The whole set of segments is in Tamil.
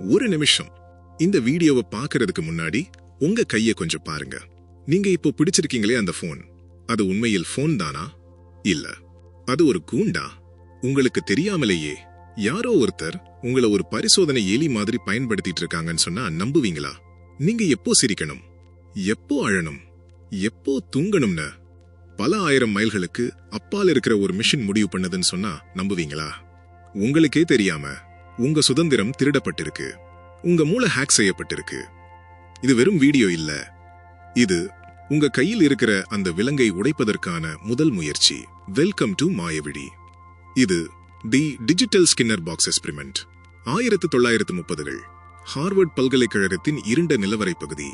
ஒரு நிமிஷம். இந்த வீடியோவை பார்க்கறதுக்கு முன்னாடி உங்க கைய கொஞ்சம் பாருங்க. நீங்க இப்போ பிடிச்சிருக்கீங்களே அந்த ஃபோன் அது உண்மையில் ஃபோன் தானா? இல்ல. அது ஒரு கூண்டா? உங்களுக்கு தெரியாமலேயே யாரோ ஒருத்தர் உங்களை ஒரு பரிசோதனை ஏலி மாதிரி பயன்படுத்திட்டு இருக்காங்கன்னு சொன்னா நம்புவீங்களா? நீங்க எப்போ சிரிக்கணும்? எப்போ அழணும்? எப்போ தூங்கணும்னு? பல ஆயிரம் மைல்களுக்கு அப்பால் இருக்கிற ஒரு மிஷின் முடிவு பண்ணதுன்னு சொன்னா நம்புவீங்களா? உங்களுக்கே தெரியாம. உங்க சுதந்திரம் திருடப்பட்டிருக்கு. உங்க மூளை ஹேக் செய்யப்பட்டிருக்கு. இது வெறும் வீடியோ இல்ல. இது உங்க கையில் இருக்கிற அந்த விலங்கை உடைப்பதற்கான முதல் முயற்சி. வெல்கம் டு மாயவிழி இது the digital Skinner box experiment ஆயிரத்து தொள்ளாயிரத்து முப்பதுகள். ஹார்வர்ட் பல்கலைக்கழகத்தின் இருண்ட நிலவரை பகுதி.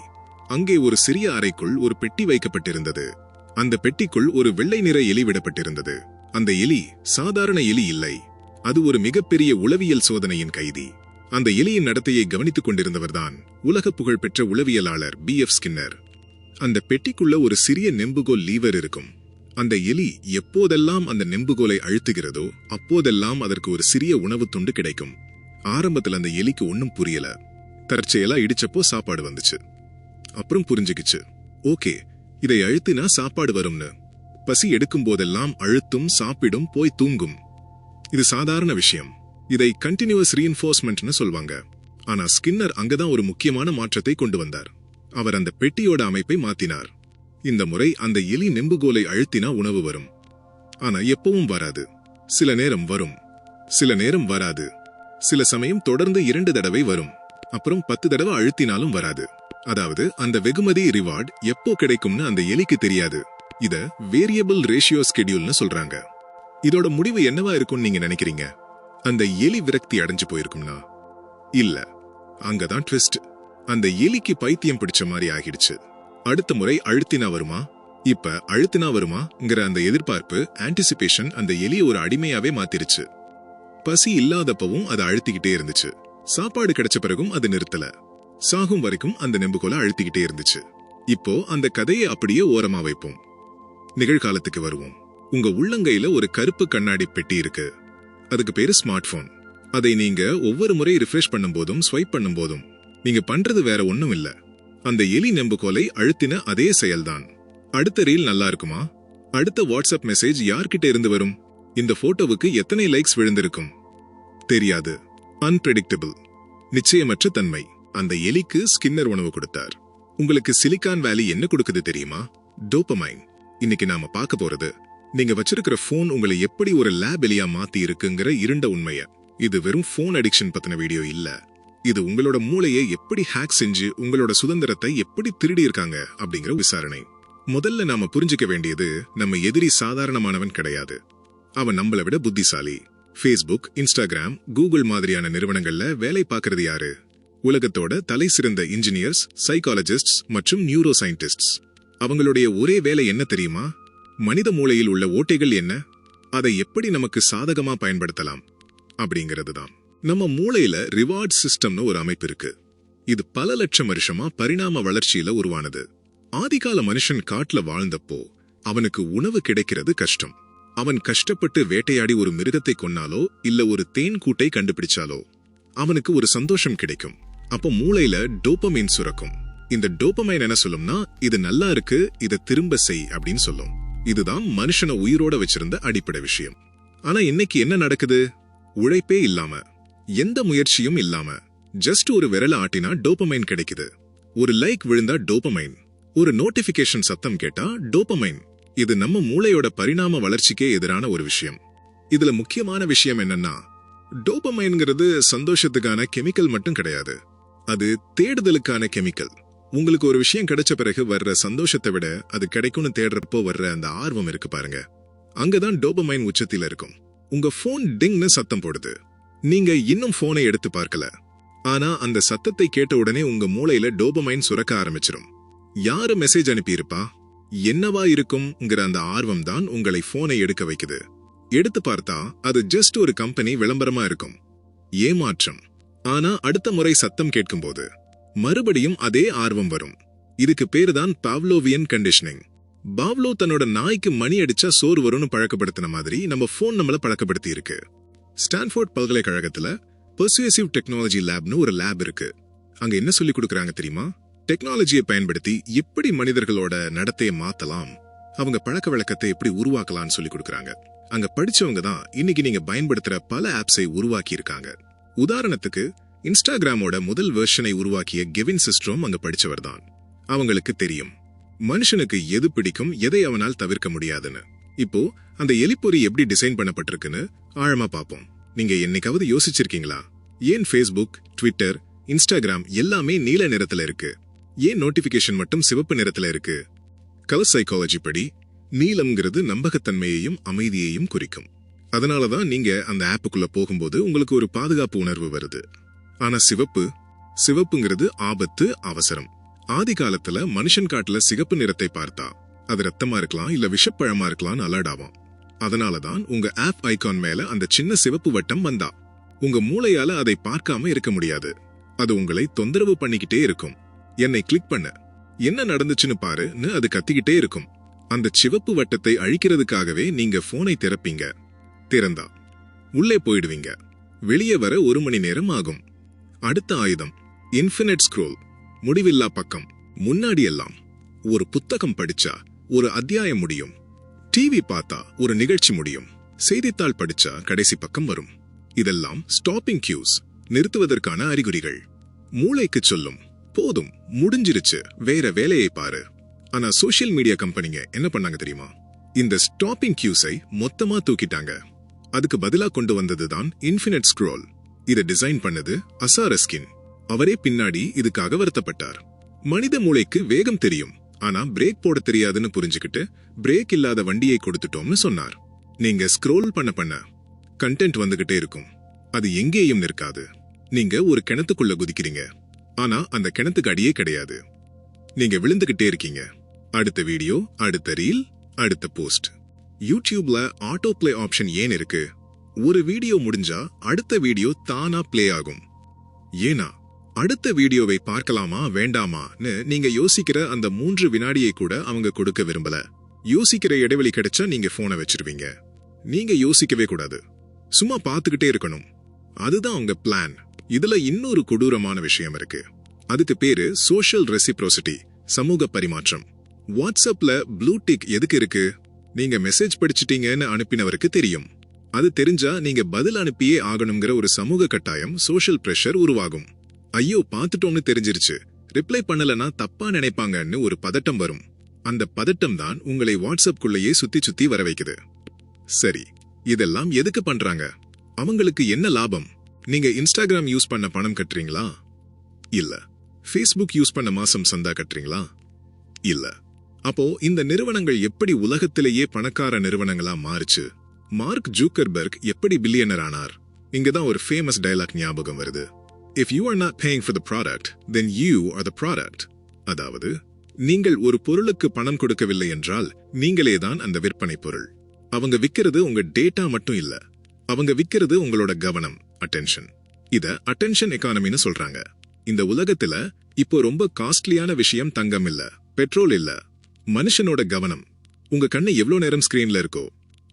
அங்கே ஒரு சிறிய அறைக்குள் ஒரு பெட்டி வைக்கப்பட்டிருந்தது. அந்த பெட்டிக்குள் ஒரு வெள்ளை நிற எலி விடப்பட்டிருந்தது. அந்த எலி சாதாரண எலி இல்லை. அது ஒரு மிகப்பெரிய உளவியல் சோதனையின் கைதி. அந்த எலியின் நடத்தையை கவனித்துக் கொண்டிருந்தவர்தான் உலக புகழ்பெற்ற உளவியலாளர் பி. எஃப். ஸ்கின்னர். அந்த பெட்டிக்குள்ள ஒரு சிறிய நெம்புகோல் லீவர் இருக்கும். அந்த எலி எப்போதெல்லாம் அந்த நெம்புகோலை அழுத்துகிறதோ அப்போதெல்லாம் அதற்கு ஒரு சிறிய உணவு துண்டு கிடைக்கும். ஆரம்பத்துல அந்த எலிக்கு ஒன்னும் புரியல. தற்செயலா இடிச்சப்போ சாப்பாடு வந்துச்சு. அப்புறம் புரிஞ்சுக்கிச்சு. ஓகே இதை அழுத்தினா சாப்பாடு வரும்னு. பசி எடுக்கும் போதெல்லாம் அழுத்தும் சாப்பிடும் போய் தூங்கும். இது சாதாரண விஷயம். இதை கண்டினியூஸ் ரீஎன்ஃபோர்ஸ்மெண்ட்னு சொல்வாங்க. ஆனா ஸ்கின்னர் அங்கதான் ஒரு முக்கியமான மாற்றத்தை கொண்டு வந்தார். அவர் அந்த பெட்டியோட அமைப்பை மாத்தினார். இந்த முறை அந்த எலி நெம்புகோலை அழுத்தினா உணவு வரும். ஆனா எப்பவும் வராது. சில நேரம் வரும். சில நேரம் வராது. சில சமயம் தொடர்ந்து இரண்டு தடவை வரும். அப்புறம் பத்து தடவை அழுத்தினாலும் வராது. அதாவது அந்த வெகுமதி ரிவார்ட் எப்போ கிடைக்கும்னு அந்த எலிக்கு தெரியாது. இத வேரியபிள் ரேஷியோ ஸ்கெடியூல்னு சொல்றாங்க. இதோட முடிவு என்னவா இருக்கும்னு நீங்க நினைக்கிறீங்க? அந்த எலி விரக்தி அடைஞ்சு போயிருக்கும்னா? இல்ல. அங்கதான் ட்விஸ்ட் அந்த எலிக்கு பைத்தியம் பிடிச்ச மாதிரி ஆகிடுச்சு. அடுத்த முறை அழுத்தினா வருமா? இப்ப அழுத்தினா வருமாங்கிற அந்த எதிர்பார்ப்பு ஆன்டிசிபேஷன் அந்த எலியை ஒரு அடிமையாவே மாத்திருச்சு. பசி இல்லாதப்பவும் அது அழுத்திக்கிட்டே இருந்துச்சு. சாப்பாடு கிடைச்ச பிறகும் அது நிறுத்தல. சாகும் வரைக்கும் அந்த நெம்புகோலை அழுத்திக்கிட்டே இருந்துச்சு. இப்போ அந்த கதையை அப்படியே ஓரமா வைப்போம். நிகழ்காலத்துக்கு வருவோம். உங்க உள்ளங்கையில ஒரு கருப்பு கண்ணாடி பெட்டி இருக்கு. அதுக்கு பேரு ஸ்மார்ட் போன் அதை நீங்க ஒவ்வொரு முறை ரிஃப்ரெஷ் பண்ணும்போதும் ஸ்வைப் பண்ணும்போதும் நீங்க பண்றது வேற ஒண்ணும் இல்ல. அந்த எலி நெம்புகோலை அழுத்தின அதே செயல்தான். அடுத்த ரீல் நல்லா இருக்குமா? அடுத்த வாட்ஸ்அப் மெசேஜ் யார்கிட்ட இருந்து வரும்? இந்த போட்டோவுக்கு எத்தனை லைக்ஸ் விழுந்திருக்கும்? தெரியாது. அன்பிரடிக்டபிள் நிச்சயமற்ற தன்மை. அந்த எலிக்கு ஸ்கின்னர் உணவு கொடுத்தார். உங்களுக்கு சிலிகான் வேலி என்ன கொடுக்குது தெரியுமா? டோபமைன் இன்னைக்கு நாம பார்க்க போறது நீங்க வச்சிருக்கிற போன் உங்களை எப்படி ஒரு லேப் எலியா மாத்தி இருக்குங்கிற இருண்ட உண்மைய. இது வெறும் போன் அடிக்ஷன் பத்தின வீடியோ இல்ல. இது உங்களோட மூளையை எப்படி ஹேக் செஞ்சு உங்களோட சுதந்திரத்தை எப்படி திருடி இருக்காங்க அப்படிங்கிற விசாரணை. முதல்ல நாம புரிஞ்சுக்க வேண்டியது நம்ம எதிரி சாதாரணமானவன் கிடையாது. அவன் நம்மளை விட புத்திசாலி. ஃபேஸ்புக் இன்ஸ்டாகிராம் கூகுள் மாதிரியான நிறுவனங்கள்ல வேலை பார்க்கறது யாரு? உலகத்தோட தலை சிறந்த இன்ஜினியர்ஸ் சைக்காலஜிஸ்ட்ஸ் மற்றும் நியூரோ சயின்டிஸ்ட்ஸ் அவங்களுடைய ஒரே வேலை என்ன தெரியுமா? மனித மூளையில் உள்ள ஓட்டைகள் என்ன? அதை எப்படி நமக்கு சாதகமா பயன்படுத்தலாம்? அப்படிங்கிறது தான் நம்ம மூளையில ரிவார்ட் சிஸ்டம்னு ஒரு அமைப்பு இருக்கு. இது பல லட்சம் வருஷமா பரிணாம வளர்ச்சியில உருவானது. ஆதிகால மனுஷன் காட்டுல வாழ்ந்தப்போ அவனுக்கு உணவு கிடைக்கிறது கஷ்டம். அவன் கஷ்டப்பட்டு வேட்டையாடி ஒரு மிருகத்தை கொன்னாலோ இல்ல ஒரு தேன் கூட்டை கண்டுபிடிச்சாலோ அவனுக்கு ஒரு சந்தோஷம் கிடைக்கும். அப்போ மூளையில டோபமைன் சுரக்கும். இந்த டோபமைன் என்ன சொல்லும்னா இது நல்லா இருக்கு இதை திரும்ப செய் அப்படின்னு சொல்லும். இதுதான் மனுஷனை உயிரோட வச்சிருந்த அடிப்படை விஷயம். ஆனா இன்னைக்கு என்ன நடக்குது? உழைப்பே இல்லாம எந்த முயற்சியும் இல்லாம ஜஸ்ட் ஒரு விரல ஆட்டினா டோபமைன் கிடைக்குது. ஒரு லைக் விழுந்தா டோபமைன் ஒரு நோட்டிபிகேஷன் சத்தம் கேட்டா டோபமைன். இது நம்ம மூளையோட பரிணாம வளர்ச்சிக்கே எதிரான ஒரு விஷயம். இதுல முக்கியமான விஷயம் என்னன்னா டோபமைன்ங்கிறது சந்தோஷத்துக்கான கெமிக்கல் மட்டும் கிடையாது. அது தேடுதலுக்கான கெமிக்கல். உங்களுக்கு ஒரு விஷயம் கிடைச்ச பிறகு வர்ற சந்தோஷத்தை விட அது கிடைக்கும்னு தேடுறப்போ வர்ற அந்த ஆர்வம் இருக்கு பாருங்க. அங்கதான் டோபமைன் உச்சத்தில இருக்கும். உங்க போன் டிங்னு சத்தம் போடுது. நீங்க இன்னும் போனை எடுத்து பார்க்கல. ஆனா அந்த சத்தத்தை கேட்ட உடனே உங்க மூளையில டோபமைன் சுரக்க ஆரம்பிச்சிடும் யாரு மெசேஜ் அனுப்பியிருப்பா? என்னவா இருக்கும்ங்கிற அந்த ஆர்வம் தான் உங்களை போனை எடுக்க வைக்குது. எடுத்து பார்த்தா அது ஜஸ்ட் ஒரு கம்பெனி விளம்பரமா இருக்கும். ஏமாற்றம். ஆனா அடுத்த முறை சத்தம் கேட்கும்போது மறுபடியும் அதே ஆர்வம் வரும். இதுக்கு பேரு தான் பாவ்லோவியன் கண்டிஷனிங் பாவ்லோ தன்னோட நாய்க்கு மணி அடிச்சா சோறு வரும்னு பழக்கப்படுத்தின மாதிரி நம்ம ஃபோன் நம்மள பழக்கப்படுத்தி இருக்கு. ஸ்டான்ஃபோர்ட் பல்கலைக்கழகத்துல பர்சுவேசிவ் டெக்னாலஜி லேப்னு ஒரு லேப் இருக்கு. அங்க என்ன சொல்லி கொடுக்கறாங்க தெரியுமா? டெக்னாலஜியை பயன்படுத்தி எப்படி மனிதர்களோட நடத்தையை மாத்தலாம்? அவங்க பழக்க வழக்கத்தை எப்படி உருவாக்கலாம்னு சொல்லி கொடுக்கறாங்க. அங்க படிச்சவங்க தான் இன்னைக்கு நீங்க பயன்படுத்துற பல ஆப்ஸை உருவாக்கி இருக்காங்க உதாரணத்துக்கு இன்ஸ்டாகிராமோட முதல் வெர்ஷனை உருவாக்கிய கெவின் சிஸ்ட்ரோம் அங்க படிச்சவர் தான் அவங்களுக்கு தெரியும் மனுஷனுக்கு எது பிடிக்கும் எதை அவனால் தவிர்க்க முடியாதுன்னு. இப்போ அந்த எலிப்பொறி எப்படி டிசைன் பண்ணப்பட்டிருக்குன்னு ஆழமா பார்ப்போம் நீங்க என்னைக்காவது யோசிச்சிருக்கீங்களா? ஏன் ஃபேஸ்புக் ட்விட்டர் இன்ஸ்டாகிராம் எல்லாமே நீல நிறத்துல இருக்கு? ஏன் நோட்டிபிகேஷன் மட்டும் சிவப்பு நிறத்துல இருக்கு? கலர் சைக்காலஜி படி நீலம்ங்கிறது நம்பகத்தன்மையையும் அமைதியையும் குறிக்கும். அதனால தான் நீங்க அந்த ஆப்புக்குள்ள போகும்போது உங்களுக்கு ஒரு பாதுகாப்பு உணர்வு வருது. ஆனா சிவப்பு சிவப்புங்கிறது ஆபத்து அவசரம். ஆதி காலத்துல மனுஷன் காட்டுல சிகப்பு நிறத்தை பார்த்தா அது ரத்தமா இருக்கலாம் இல்ல விஷப்பழமா இருக்கலாம்னு அலர்ட் ஆகும் அதனாலதான் உங்க ஆப் ஐகான் மேல அந்த சின்ன சிவப்பு வட்டம் வந்தா. உங்க மூளையால அதை பார்க்காம இருக்க முடியாது. அது உங்களை தொந்தரவு பண்ணிக்கிட்டே இருக்கும். என்னை கிளிக் பண்ண. என்ன நடந்துச்சுன்னு பாருன்னு அது கத்திக்கிட்டே இருக்கும். அந்த சிவப்பு வட்டத்தை அழிக்கிறதுக்காகவே நீங்க போனை திறப்பீங்க. திறந்தா. உள்ளே போயிடுவீங்க. வெளியே வர ஒரு மணி நேரம் ஆகும். அடுத்த ஆயுதம் இன்ஃபினிட் ஸ்க்ரோல் முடிவில்லா பக்கம் முன்னாடி எல்லாம் ஒரு புத்தகம் படிச்சா ஒரு அத்தியாயம் முடியும். டிவி பார்த்தா ஒரு நிகழ்ச்சி முடியும். செய்தித்தாள் படிச்சா கடைசி பக்கம் வரும். இதெல்லாம் ஸ்டாப்பிங் கியூஸ் நிறுத்துவதற்கான அறிகுறிகள். மூளைக்கு சொல்லும் போதும் முடிஞ்சிருச்சு வேற வேலையை பாரு. ஆனா சோசியல் மீடியா கம்பெனிங்க என்ன பண்ணாங்க தெரியுமா? இந்த ஸ்டாப்பிங் கியூஸை மொத்தமா தூக்கிட்டாங்க. அதுக்கு பதிலா கொண்டு வந்ததுதான் இன்ஃபினிட் ஸ்க்ரோல் இதை டிசைன் பண்ணது அசாரஸ்கின் அவரே பின்னாடி இதுக்காக வருத்தப்பட்டார். மனித மூளைக்கு வேகம் தெரியும். ஆனா பிரேக் போட தெரியாதுன்னு புரிஞ்சுக்கிட்டு பிரேக் இல்லாத வண்டியை கொடுத்துட்டோம்னு சொன்னார். நீங்க ஸ்க்ரோல் பண்ண பண்ண கண்டென்ட் வந்துகிட்டே இருக்கும். அது எங்கேயும் நிற்காது. நீங்க ஒரு கிணத்துக்குள்ள குதிக்கிறீங்க. ஆனா அந்த கிணத்துக்கு அடியே கிடையாது. நீங்க விழுந்துகிட்டே இருக்கீங்க. அடுத்த வீடியோ அடுத்த ரீல் அடுத்த போஸ்ட் யூடியூப்ல ஆட்டோ பிளே ஆப்ஷன் ஏன் இருக்கு? ஒரு வீடியோ முடிஞ்சா அடுத்த வீடியோ தானா பிளே ஆகும். ஏனா அடுத்த வீடியோவை பார்க்கலாமா வேண்டாமான்னு நீங்க யோசிக்கிற அந்த மூன்று வினாடியை கூட அவங்க கொடுக்க விரும்பல. யோசிக்கிற இடைவெளி கிடைச்சா நீங்க போனை வச்சிருவீங்க. நீங்க யோசிக்கவே கூடாது. சும்மா பார்த்துக்கிட்டே இருக்கணும். அதுதான் உங்க பிளான் இதுல இன்னொரு கொடூரமான விஷயம் இருக்கு. அதுக்கு பேரு சோஷியல் ரெசிப்ரோசிட்டி சமூக பரிமாற்றம். வாட்ஸ்அப்ல ப்ளூ டிக் எதுக்கு இருக்கு? நீங்க மெசேஜ் படிச்சிட்டீங்கன்னு அனுப்பினவருக்கு தெரியும். அது தெரிஞ்சா நீங்க பதில் அனுப்பியே ஆகணுங்கிற ஒரு சமூக கட்டாயம் சோஷியல் பிரஷர் உருவாகும். ஐயோ பார்த்துட்டோம்னு தெரிஞ்சிருச்சு. ரிப்ளை பண்ணலனா தப்பா நினைப்பாங்கன்னு ஒரு பதட்டம் வரும். அந்த பதட்டம் தான் உங்களை வாட்ஸ்அப்குள்ளேயே சுத்தி சுத்தி வர வைக்குது. சரி இதெல்லாம் எதுக்கு பண்றாங்க? அவங்களுக்கு என்ன லாபம்? நீங்க இன்ஸ்டாகிராம் யூஸ் பண்ண பணம் கட்டுறீங்களா? இல்ல. ஃபேஸ்புக் யூஸ் பண்ண மாசம் சந்தா கட்டுறீங்களா? இல்ல. அப்போ இந்த நிறுவனங்கள் எப்படி உலகத்திலேயே பணக்கார நிறுவனங்களா மாறுச்சு? மார்க் ஜூக்கர்பர்க் எப்படி பில்லியனர் ஆனார்? இங்கதான் ஒரு ஃபேமஸ் டயலாக் ஞாபகம் வருது. If you are not paying for the product then you are the product அதாவது நீங்கள் ஒரு பொருளுக்கு பணம் கொடுக்கவில்லை என்றால் நீங்களே தான் அந்த விற்பனை பொருள். அவங்க விக்கிறது உங்க டேட்டா மட்டும் இல்ல. அவங்க விக்கிறது உங்களோட கவனம் அட்டென்ஷன் இத அட்டென்ஷன் எக்கானமின்னு சொல்றாங்க. இந்த உலகத்துல இப்போ ரொம்ப காஸ்ட்லியான விஷயம் தங்கம் இல்ல பெட்ரோல் இல்ல. மனுஷனோட கவனம். உங்க கண்ணு எவ்வளவு நேரம் ஸ்கிரீன்ல இருக்கோ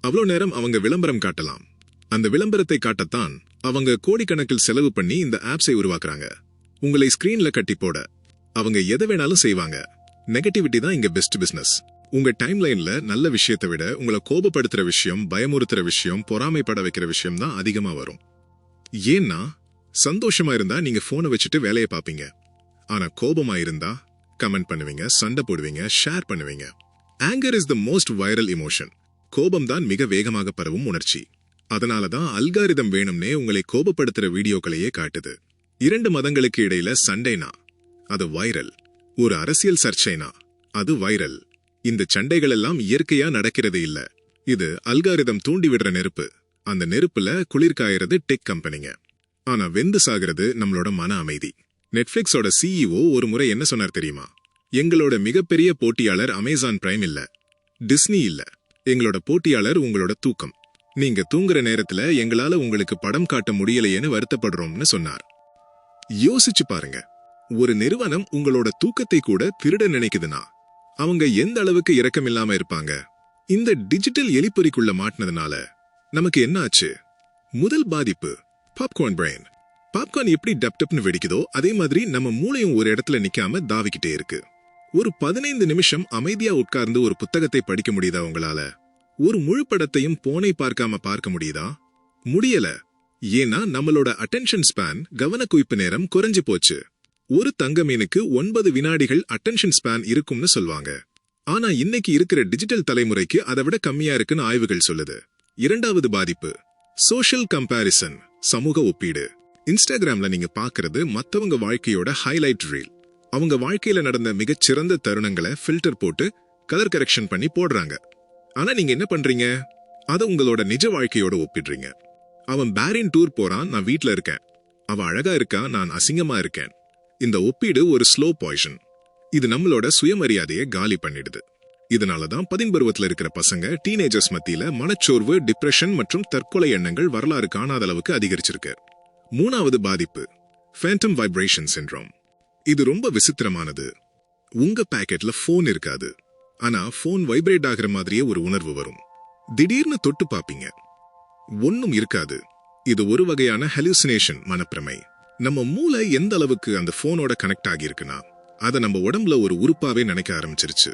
அவ்வளோ நேரம் அவங்க விளம்பரம் காட்டலாம். அந்த விளம்பரத்தை காட்டத்தான் அவங்க கோடிக்கணக்கில் செலவு பண்ணி இந்த ஆப்ஸை உருவாக்குறாங்க. உங்களை ஸ்கிரீன்ல கட்டி போட. அவங்க எதை வேணாலும் செய்வாங்க. நெகட்டிவிட்டி தான் இங்க பெஸ்ட் பிசினஸ் உங்க டைம் லைன்ல நல்ல விஷயத்தை விட உங்களை கோபப்படுத்துற விஷயம் பயமுறுத்துற விஷயம் பொறாமைப்பட வைக்கிற விஷயம் தான் அதிகமா வரும். ஏன்னா சந்தோஷமா இருந்தா நீங்க போனை வச்சுட்டு வேலையை பார்ப்பீங்க. ஆனா கோபமா இருந்தா கமெண்ட் பண்ணுவீங்க சண்டை போடுவீங்க ஷேர் பண்ணுவீங்க. Anger is the most viral emotion கோபம் தான் மிக வேகமாக பரவும் உணர்ச்சி. அதனால தான் அல்காரிதம் வேணும்னே உங்களை கோபப்படுத்துற வீடியோக்களையே காட்டுது. இரண்டு மதங்களுக்கு இடையில சண்டைனா அது வைரல். ஒரு அரசியல் சர்ச்சைனா அது வைரல். இந்த சண்டைகள் எல்லாம் இயற்கையா நடக்கிறது இல்ல. இது அல்காரிதம் தூண்டி விடுற நெருப்பு. அந்த நெருப்புல குளிர்காயறது டெக் கம்பெனிங்க. ஆனா வெந்து சாகிறது நம்மளோட மன அமைதி. நெட்ஃபிளிக்ஸோட சிஇஓ ஒரு முறை என்ன சொன்னார் தெரியுமா? எங்களோட மிகப்பெரிய போட்டியாளர் அமேசான் பிரைம் இல்ல. டிஸ்னி இல்ல. எங்களோட போட்டியாளர் உங்களோட தூக்கம். நீங்க தூங்குற நேரத்துல எங்களால உங்களுக்கு படம் காட்ட முடியலையேன்னு வருத்தப்படுறோம்னு சொன்னார். யோசிச்சு பாருங்க. ஒரு நிறுவனம் உங்களோட தூக்கத்தை கூட திருட நினைக்குதுன்னா அவங்க எந்த அளவுக்கு இரக்கமில்லாம இருப்பாங்க? இந்த டிஜிட்டல் எலிப்பொறிக்குள்ள மாட்டினதுனால நமக்கு என்ன ஆச்சு? முதல் பாதிப்பு பாப்கார்ன் பிரெயின் பாப்கார்ன் எப்படி டப் டப்னு வெடிக்குதோ அதே மாதிரி நம்ம மூளையும் ஒரு இடத்துல நிக்காம தாவிக்கிட்டே இருக்கு. ஒரு பதினைந்து நிமிஷம் அமைதியா உட்கார்ந்து ஒரு புத்தகத்தை படிக்க முடியுதா உங்களால? ஒரு முழு படத்தையும் போனை பார்க்காம பார்க்க முடியுதா? முடியல. ஏன்னா நம்மளோட அட்டென்ஷன் ஸ்பேன் கவனக்குவிப்பு நேரம் குறைஞ்சு போச்சு. ஒரு தங்க மீனுக்கு ஒன்பது வினாடிகள் அட்டென்ஷன் ஸ்பேன் இருக்கும்னு சொல்வாங்க. ஆனா இன்னைக்கு இருக்கிற டிஜிட்டல் தலைமுறைக்கு அதை விட கம்மியா இருக்குன்னு ஆய்வுகள் சொல்லுது. இரண்டாவது பாதிப்பு சோஷியல் கம்பாரிசன் சமூக ஒப்பீடு. இன்ஸ்டாகிராம்ல நீங்க பாக்குறது மத்தவங்க வாழ்க்கையோட ஹைலைட் ரீல் அவங்க வாழ்க்கையில நடந்த மிகச்சிறந்த தருணங்களை ஃபில்டர் போட்டு கலர் கரெக்ஷன் பண்ணி போடுறாங்க. ஆனா நீங்க என்ன பண்றீங்க? அதை உங்களோட நிஜ வாழ்க்கையோட ஒப்பிடுறீங்க. அவன் பேரின் டூர் போறான் நான் வீட்ல இருக்கேன். அவன் அழகா இருக்கா நான் அசிங்கமா இருக்கேன். இந்த ஒப்பீடு ஒரு ஸ்லோ பாய்ஷன் இது நம்மளோட சுயமரியாதையை காலி பண்ணிடுது. இதனால தான் பதின்பருவத்துல இருக்கிற பசங்க டீனேஜர்ஸ் மத்தியில மனச்சோர்வு டிப்ரெஷன் மற்றும் தற்கொலை எண்ணங்கள் வரலாறு காணாத அளவுக்கு அதிகரிச்சிருக்கு. மூணாவது பாதிப்பு ஃபேண்டம் வைப்ரேஷன் சின்ரோம் இது ரொம்ப விசித்திரமானது. உங்க பாக்கெட்ல ஃபோன் இருக்காது. ஆனா ஃபோன் வைப்ரேட் ஆகிற மாதிரியே ஒரு உணர்வு வரும். திடீர்னு தொட்டு பாப்பீங்க. ஒன்னும் இருக்காது. இது ஒரு வகையான ஹெலுசினேஷன் மனப்பிரமை. நம்ம மூளை எந்த அளவுக்கு அந்த போனோட கனெக்ட் ஆகியிருக்குன்னா அதை நம்ம உடம்புல ஒரு உறுப்பாவே நினைக்க ஆரம்பிச்சிருச்சு.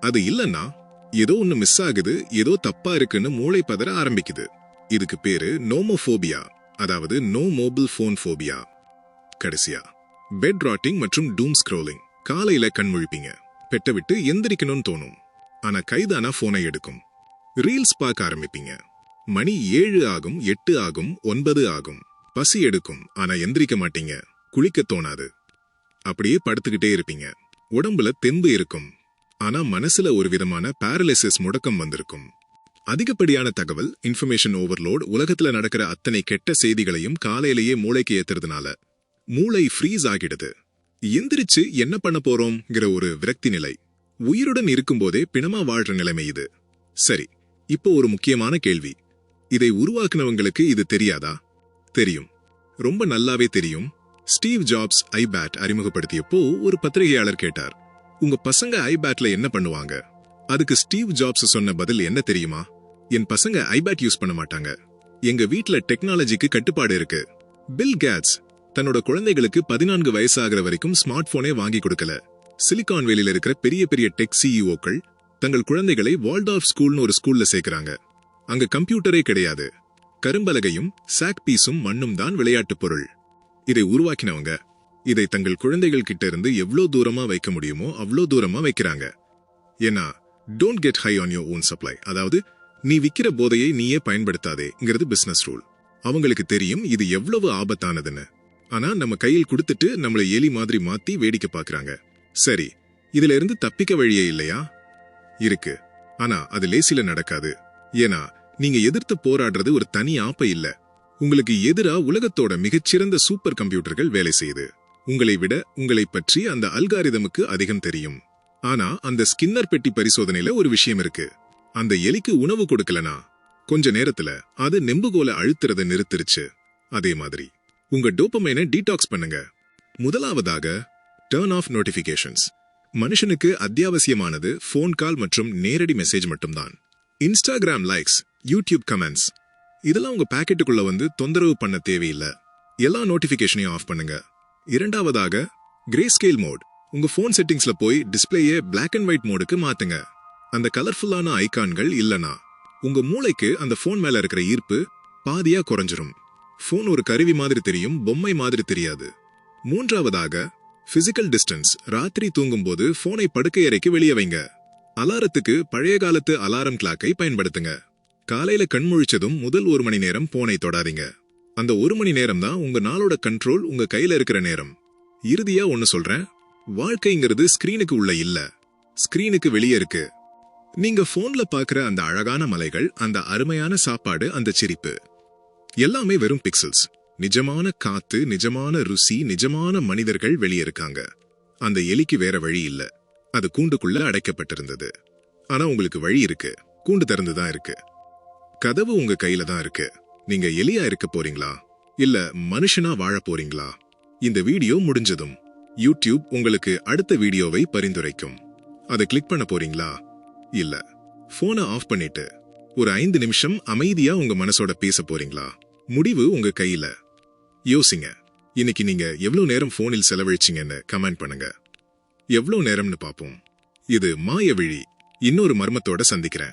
அது இல்லைன்னா ஏதோ ஒன்று மிஸ் ஆகுது ஏதோ தப்பா இருக்குன்னு மூளை பதற ஆரம்பிக்குது. இதுக்கு பேரு நோமோஃபோபியா அதாவது நோ மோபிள் ஃபோன் ஃபோபியா கடைசியா. பெட் ராட்டிங் மற்றும் டூம் ஸ்க்ரோலிங் காலையில கண் முழிப்பீங்க. பெட்ட விட்டு எந்திரிக்கணும்னு தோணும். ஆனா கைதானா போனை எடுக்கும். ரீல்ஸ் பார்க்க ஆரம்பிப்பீங்க. மணி ஏழு ஆகும் எட்டு ஆகும் ஒன்பது ஆகும். பசி எடுக்கும் ஆனா எந்திரிக்க மாட்டீங்க. குளிக்க தோணாது. அப்படியே படுத்துக்கிட்டே இருப்பீங்க. உடம்புல தெம்பு இருக்கும். ஆனா மனசுல ஒரு விதமான பேரலிசிஸ் முடக்கம் வந்திருக்கும். அதிகப்படியான தகவல் இன்ஃபர்மேஷன் ஓவர்லோட் உலகத்துல நடக்கிற அத்தனை கெட்ட செய்திகளையும் காலையிலேயே மூளைக்கு ஏத்துறதுனால. மூளை ஃப்ரீஸ் ஆகிடுது. எந்திரிச்சு என்ன பண்ண போறோம்ங்கிற ஒரு விரக்தி நிலை. உயிருடன் இருக்கும்போதே பிணமா வாழ்ற நிலைமை இது. சரி இப்போ ஒரு முக்கியமான கேள்வி. இதை உருவாக்குனவங்களுக்கு இது தெரியாதா? தெரியும். ரொம்ப நல்லாவே தெரியும். ஸ்டீவ் ஜாப்ஸ் ஐபேட் அறிமுகப்படுத்தியப்போ ஒரு பத்திரிகையாளர் கேட்டார். உங்க பசங்க ஐபேட்ல என்ன பண்ணுவாங்க? அதுக்கு ஸ்டீவ் ஜாப்ஸ் சொன்ன பதில் என்ன தெரியுமா? என் பசங்க ஐபேட் யூஸ் பண்ண மாட்டாங்க. எங்க வீட்ல டெக்னாலஜிக்கு கட்டுப்பாடு இருக்கு. பில் கேட்ஸ் தன்னோட குழந்தைகளுக்கு பதினான்கு வயசாகிற வரைக்கும் ஸ்மார்ட் போனே வாங்கி கொடுக்கல. சிலிகான் வேலியில இருக்கிற பெரிய பெரிய டெக் சிஇஓக்கள் தங்கள் குழந்தைகளை வால்டார்ஃப் ஸ்கூல்னு ஒரு ஸ்கூல்ல சேர்க்கறாங்க. அங்க கம்ப்யூட்டரே கிடையாது. கரும்பலகையும் சாக் பீஸும் மண்ணும் தான் விளையாட்டுப் பொருள். இதை உருவாக்கினவங்க இதை தங்கள் குழந்தைகள் கிட்ட இருந்து எவ்வளோ தூரமா வைக்க முடியுமோ அவ்வளோ தூரமா வைக்கிறாங்க. ஏன்னா don't get high on your own supply அதாவது நீ விக்கிற போதையை நீயே பயன்படுத்தாதேங்கிறது பிசினஸ் ரூல் அவங்களுக்கு தெரியும் இது எவ்வளவு ஆபத்தானதுன்னு. ஆனா நம்ம கையில் கொடுத்துட்டு நம்மளை எலி மாதிரி மாத்தி வேடிக்கை பார்க்கறாங்க. சரி இதுல இருந்து தப்பிக்க வழியே இல்லையா? இருக்கு. ஆனா அது லேசில நடக்காது. ஏன்னா நீங்க எதிர்த்து போராடுறது ஒரு தனி ஆப்ப இல்ல. உங்களுக்கு எதிரா உலகத்தோட மிகச்சிறந்த சூப்பர் கம்ப்யூட்டர்கள் வேலை செய்யுது. உங்களை விட உங்களை பற்றி அந்த அல்காரிதமுக்கு அதிகம் தெரியும். ஆனா அந்த ஸ்கின்னர் பெட்டி பரிசோதனையில ஒரு விஷயம் இருக்கு. அந்த எலிக்கு உணவு கொடுக்கலனா? கொஞ்ச நேரத்துல அது நெம்புகோலை அழுத்துறத நிறுத்திருச்சு. அதே மாதிரி. உங்க டோப்பமைனை டீடாக்ஸ் பண்ணுங்க. முதலாவதாக டர்ன் ஆஃப் நோட்டிபிகேஷன்ஸ் மனுஷனுக்கு அத்தியாவசியமானது ஃபோன் கால் மற்றும் நேரடி மெசேஜ் மட்டும்தான். இன்ஸ்டாகிராம் லைக்ஸ் யூடியூப் கமெண்ட்ஸ் இதெல்லாம் உங்க பாக்கெட்டுக்குள்ள வந்து தொந்தரவு பண்ண தேவையில்லை. எல்லா நோட்டிபிகேஷனையும் ஆஃப் பண்ணுங்க. இரண்டாவதாக கிரே ஸ்கேல் மோட் உங்க ஃபோன் செட்டிங்ஸ்ல போய் டிஸ்பிளேயே பிளாக் அண்ட் ஒயிட் மோடுக்கு மாத்துங்க. அந்த கலர்ஃபுல்லான ஐகான்கள் இல்லனா உங்க மூளைக்கு அந்த ஃபோன் மேல இருக்கிற ஈர்ப்பு பாதியா குறைஞ்சிரும். ஃபோன் ஒரு கருவி மாதிரி தெரியும் பொம்மை மாதிரி தெரியாது. மூன்றாவதாக பிசிக்கல் டிஸ்டன்ஸ் ராத்திரி தூங்கும்போது போனை படுக்கை அறைக்கு வெளியே வைங்க. அலாரத்துக்கு பழைய காலத்து அலாரம் கிளாக்கை பயன்படுத்துங்க. காலையில கண் முழிச்சதும் முதல் ஒரு மணி நேரம் போனை தொடாதீங்க. அந்த ஒரு மணி நேரம் தான் உங்க நாளோட கண்ட்ரோல் உங்க கையில இருக்கிற நேரம். இறுதியா ஒன்னு சொல்றேன். வாழ்க்கைங்கிறது ஸ்கிரீனுக்கு உள்ள இல்ல. ஸ்கிரீனுக்கு வெளியே இருக்கு. நீங்க போன்ல பாக்குற அந்த அழகான மலைகள் அந்த அருமையான சாப்பாடு அந்த சிரிப்பு. எல்லாமே வெறும் பிக்சல்ஸ் நிஜமான காத்து நிஜமான ருசி நிஜமான மனிதர்கள் வெளியே இருக்காங்க அந்த எலிக்கு வேற வழி இல்ல. அது கூண்டுக்குள்ள அடைக்கப்பட்டிருந்தது. ஆனா உங்களுக்கு வழி இருக்கு. கூண்டு திறந்துதான் இருக்கு. கதவு உங்க கையில தான் இருக்கு. நீங்க எலியா இருக்க போறீங்களா? இல்ல மனுஷனா வாழ போறீங்களா? இந்த வீடியோ முடிஞ்சதும் யூடியூப் உங்களுக்கு அடுத்த வீடியோவை பரிந்துரைக்கும். அதை கிளிக் பண்ண போறீங்களா? இல்ல. போனை ஆஃப் பண்ணிட்டு ஒரு ஐந்து நிமிஷம் அமைதியா உங்க மனசோட பேச போறீங்களா? முடிவு உங்க கையில. யோசிங்க. இன்னைக்கு நீங்க எவ்வளவு நேரம் போனில் செலவழிச்சீங்கன்னு கமெண்ட் பண்ணுங்க. எவ்வளவு நேரம்னு பாப்போம். இது மாய விழி. இன்னொரு மர்மத்தோட சந்திக்கிறேன்.